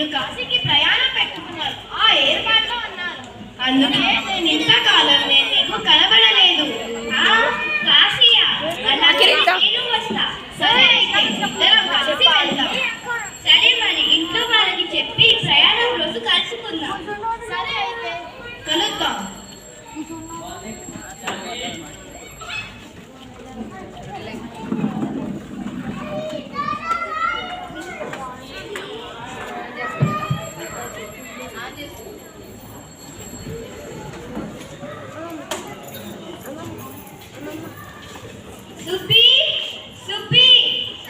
నేను కాశీకి ప్రయాణం పెట్టుకున్నాను ఆ ఏర్పాట్లో అన్నారు అందుకే నేను ఇంతకాలం నేను నీకు కనబడలేదు ఆ కాశీయా అలాగే నేను వస్తా సరే అయితే ఇద్దరం కలిసి వెళ్దాం సరే మరి ఇంట్లో వాళ్ళకి చెప్పి ప్రయాణం రోజు కలుసుకుందాం సరే అయితే కలుద్దాం సుబ్బి సుబ్బి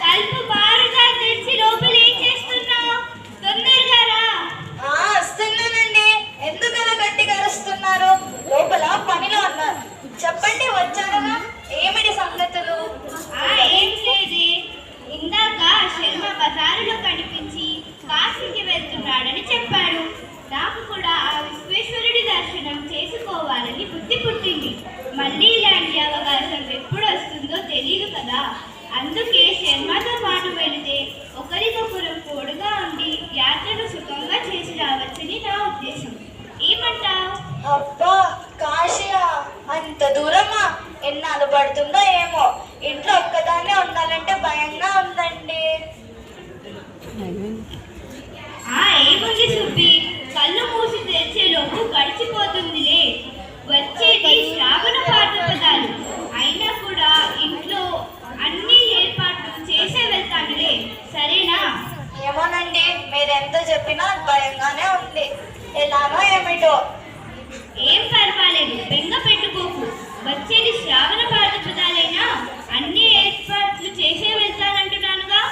తలుపు బారుగా తెరిచి లోపల ఏం చేస్తున్నావు తొందరగా రా ఆ, వస్తున్నానండి ఎందుకు అలా గట్టిగా అరుస్తున్నారు లోపల పనిలో ఉన్నారు చెప్పండి వచ్చారుగా ఏమిటి సంగతులు ఆ ఏం లేదే ఇందాక శర్మ బజారులో కనిపించి కాశీకి వెళ్తున్నాడని చెప్పాడు నాకు కూడా ఆ విశ్వేశ్వరుడి దర్శనం చేసుకోవాలని బుద్ధి పుట్టింది మళ్ళీ ఇలాంటి అవకాశం ఎప్పుడు వస్తుందో తెలియదు కదా అందుకే శర్మతో పాటు వెళితే ఒకరికొకరు తోడుగా ఉండి యాత్రను సుఖంగా చేసి రావచ్చని నా ఉద్దేశం ఏమంటావు అబ్బా కాశీయా అంత దూరమా ఎన్నాళ్ళు పడుతుందో ఏమో ఇంట్లో ఒక్కదాన్నే ఉండాలంటే భయంగా ఉందండి ఆ ఏముంది సుబ్బి కళ్ళు మూసి తెరిచేలోపు గడిచిపోతుందిలే వచ్చేది శ్రావణ పాఠపదాలు అయినా కూడా ఇంట్లో అన్ని ఏర్పాట్లు చేసే వెళ్తానులే సరేనా ఏమోనండి మీరెంత చెప్పినా నాకు భయంగానే ఉంది ఎలానో ఏమిటో ఏం పర్వాలేదు బెంగ పెట్టుకోకు వచ్చేది శ్రావణ పాఠపదాలైనా అన్ని ఏర్పాట్లు చేసే వెళ్తానంటున్నానుగా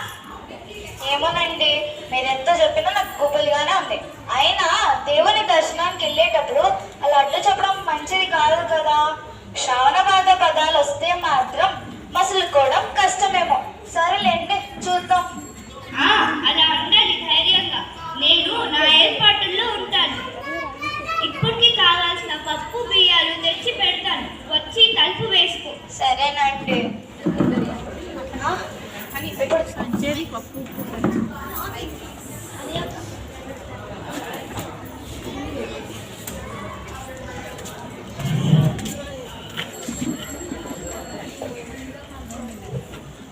నేను ఎంత చెప్పినా నాకు గుబులుగానే ఉంది. అయినా దేవుని దర్శనానికి వెళ్ళేటప్పుడు అలా అడ్డు చెప్పడం మంచిది కాదు కదా. శ్రావణపాద పదాలు వస్తే మాత్రం మసులుకోవడం కష్టమేమో. సరేలేండి చూద్దాం. అలా ఉండాలి ధైర్యంగా. నేను నా ఏర్పాటుల్లో ఉంటాను. ఇప్పటికి కావాల్సిన పప్పు బియ్యం తెచ్చి పెడతాను వచ్చి తలుపు వేసుకో సరేనండి ఆ, ఇప్పుడు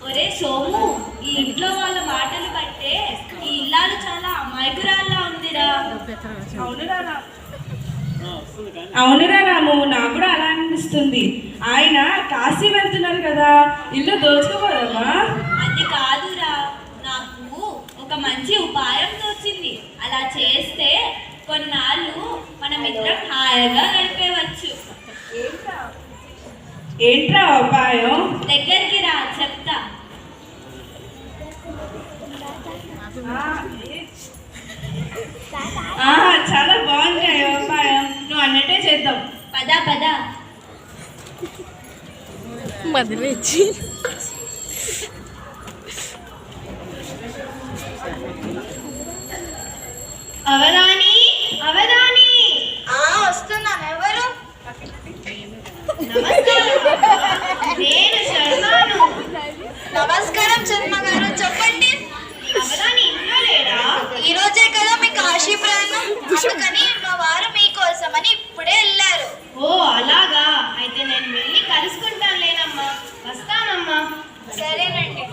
ఒరే సోము ఈ ఇంట్లో వాళ్ళ మాటలు బట్టే ఈ ఇల్లాలు చాలా అమాయకురాల్లా ఉందిరా. అవునురా అవునురా రాము నాకు కూడా అలా అనిపిస్తుంది. ఆయన కాశీ వెళ్తున్నారు కదా ఇల్లు దోచుకోపోదమ్మా అది కాదురా నాకు ఒక మంచి ఉపాయం తోచింది అలా చేస్తే కొన్నాళ్ళు మనమిద్దరం హాయిగా గడిపేవచ్చు. ఏంట్రా? ఉపాయం? దగ్గరికి రా చెప్తా ఆ, చాలా బాగుంది ఆ ఉపాయం నువ్వు అన్నట్టే పద పద. మదిలిచ్చి అవధాని అవధాని. ఆ వస్తున్నాను. ఎవరు? నమస్కారం. నేను శర్మాను. నమస్కారం శర్మ గారు. చెప్పండి. ఇంట్లో లేడా? ఈ రోజే కదా మీ కాశీ ప్రయాణం అందుకని మా వారు మీకోసమని ఇప్పుడే వెళ్ళారు ఓ అలాగా అయితే నేను వెళ్ళి కలుసుకుంటాను లేనమ్మా వస్తానమ్మా సరేనండి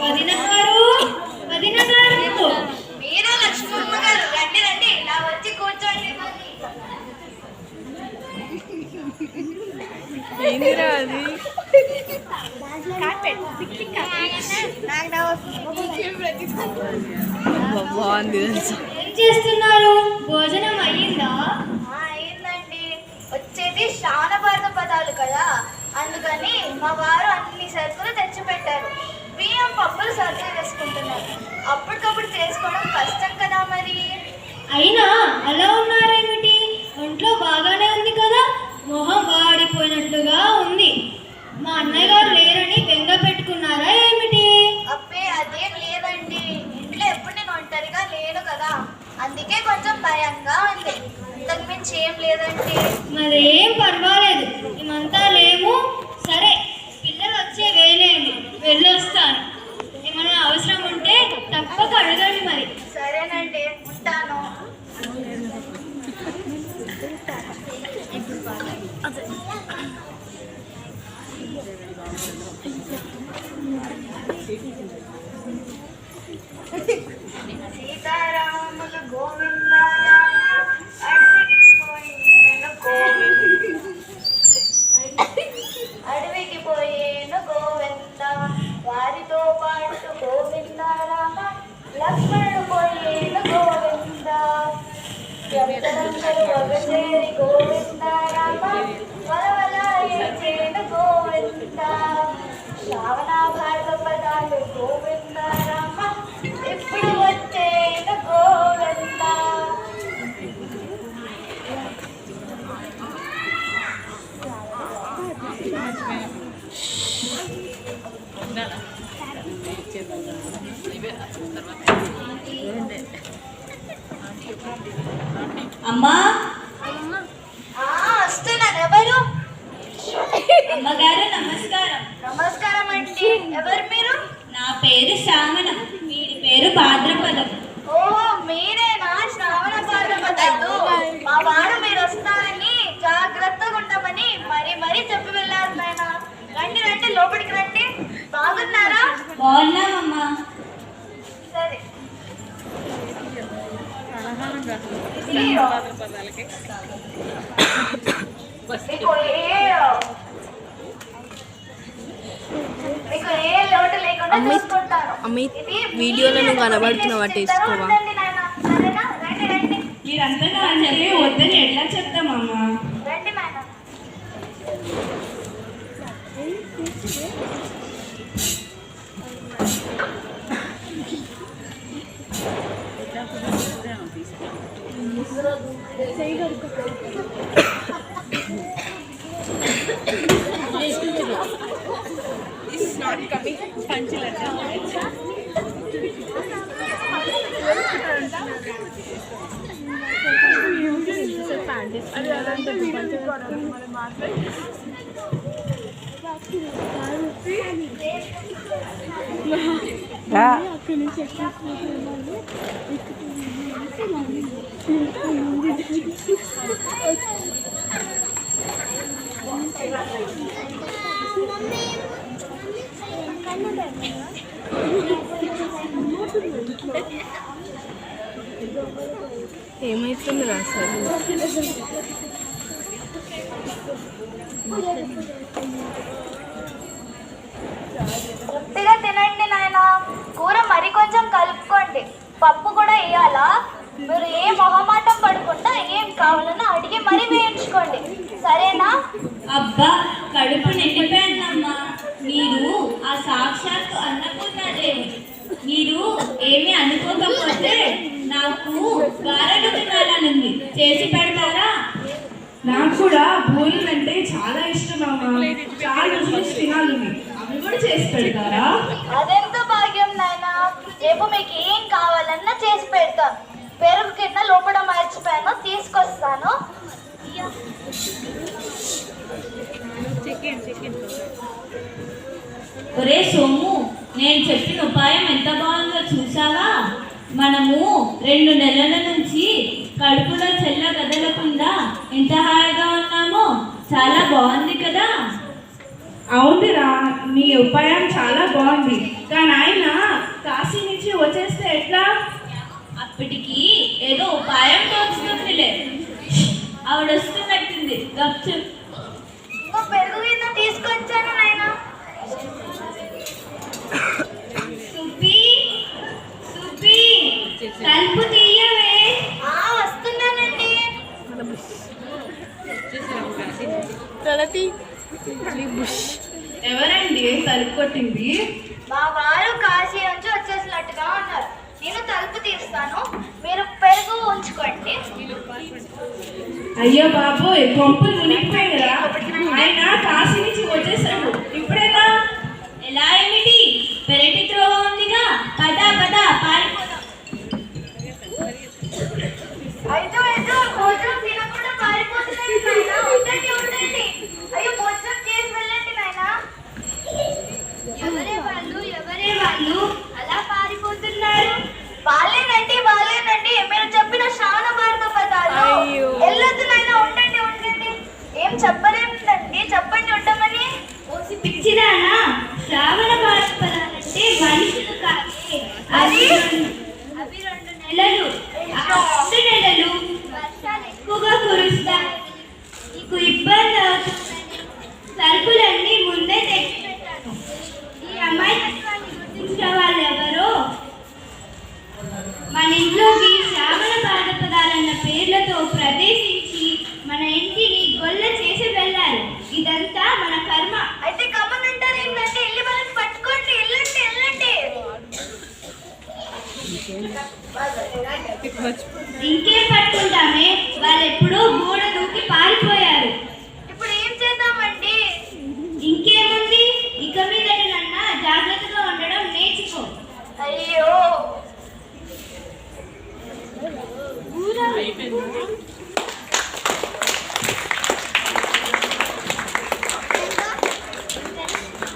వదిన గారు వదిన గారు మీరే లక్ష్మమ్మ గారు రండి రండి ఇలా వచ్చి కూర్చోండి ఏందిరా అది అబ్బా, బాగుంది. ఏం చేస్తున్నారు? భోజనం అయ్యిందా? ఆ, అయిందండి వచ్చేది శ్రావణపాద పదాలు కదా. అందుకని మా వారు అన్ని సరుకులు తెచ్చి పెట్టారు బియ్యం పప్పులు సర్ది చేసుకుంటున్నారు అప్పటికప్పుడు చేసుకోవడం కష్టం కదా మరి. అయినా అలా ఉన్నారేమిటి? ఒంట్లో బాగానే ఉంది కదా? మొహం వాడిపోయినట్లుగా ఉంది. మా అన్నయ్య గారు అందుకే కొంచెం భయంగా ఉంది. అంతకు మించి ఏం లేదండి. మరేం పర్వాలేదు. మేమంతా లేము. సరే పిల్లలు వచ్చే వేలేండి వెళ్ళొస్తాను. ఏమైనా అవసరం ఉంటే తప్పక అడగండి మరి. సరేనండి ఉంటాను. సీతారాములు Gracias. ఎవరు మీరు? నా పేరు శ్రావణ. వీడి పేరు భాద్రపదం. ఓ మీరేనా? శ్రావణ భాద్రపదాలు మా వారు మీరు వస్తారని జాగ్రత్తగా ఉండమని మరి మరీ చెప్పి వెళ్ళారు నాయన. రండి రండి లోపలికి రండి. బాగున్నారా? బాగున్నామమ్మా సరే. మీకు ఏ మీకు ఏ అమిత్ అమిత్ వీడియోలో నువ్వు కనబడుతున్నావు కనబడుతున్నావా వేసుకోవా తీసుకోవా? వద్దని ఎట్లా చెప్తామమ్మా నాయన ఏమైతుంది రా అసలు. తృప్తిగా తినండి నాయన. కూర మరి కొంచెం కలుపుకోండి. పప్పు కూడా వేయాలా? మీరు ఏ మొహమాటం పడకుండా ఏం కావాలన్నా అడిగి మరీ వేయించుకోండి. సరేనా? అబ్బా కడుపు నిండిపోయిందమ్మా మీరు ఆ సాక్షాత్తు అన్నపూర్ణాదేవి మీరు ఏమీ అనుకోకపోతే నాకు గారెలు తినాలనుంది చేసి పెడతారా నాకు కూడా భూములు అంటే చాలా ఇష్టం అమ్మా చాలా రోజుల నుంచి తినాలి. అవి కూడా చేసి పెడతారా? అదెంత భాగ్యం నాయన? రేపు మీకు ఏం కావాలన్నా చేసి పెడతాను పెరుగు కింద లోపల మర్చిపోయాను తీసుకొస్తాను. ఒరే సోము నేను చెప్పిన ఉపాయం ఎంత బాగుందో చూసావా మనము రెండు నెలల నుంచి కడుపులో చెల్ల కదలకుండా ఎంత హాయిగా ఉన్నామో చాలా బాగుంది కదా. అవునురా నీ ఉపాయం చాలా బాగుంది. కానీ ఆయన కాశీ నుంచి వచ్చేస్తే ఎట్లా? అప్పటికి ఏదో ఉపాయం తోచుతుందిలే ఆవిడ వస్తున్నట్టుంది గప్చు పెరుగు కింద తీసుకొచ్చాను నాయన. సుబ్బి సుబ్బి తలుపు తలతి. ఎవరండి? తలుపు కొట్టింది. మా వారు కాశీ నుంచి వచ్చేసినట్టుగా ఉన్నారు. నేను తలుపు తీస్తాను మీరు పెరుగు ఉంచుకోండి. అయ్యో బాబోయ్ కొంపులు మునిగిపోయారా ఆయన కాశీ నుంచి వచ్చేసాడు ఇప్పుడేనా? ఎలా ఏమిటి? పెరటి త్రోవ ఉందిగా. పద పద ఏం చెప్పరేమిటండి చెప్పండి ఉండమని. ఓసి పిచ్చిదానా. శ్రావణ బాష్పరాలంటే మనుషులు కాదే. అది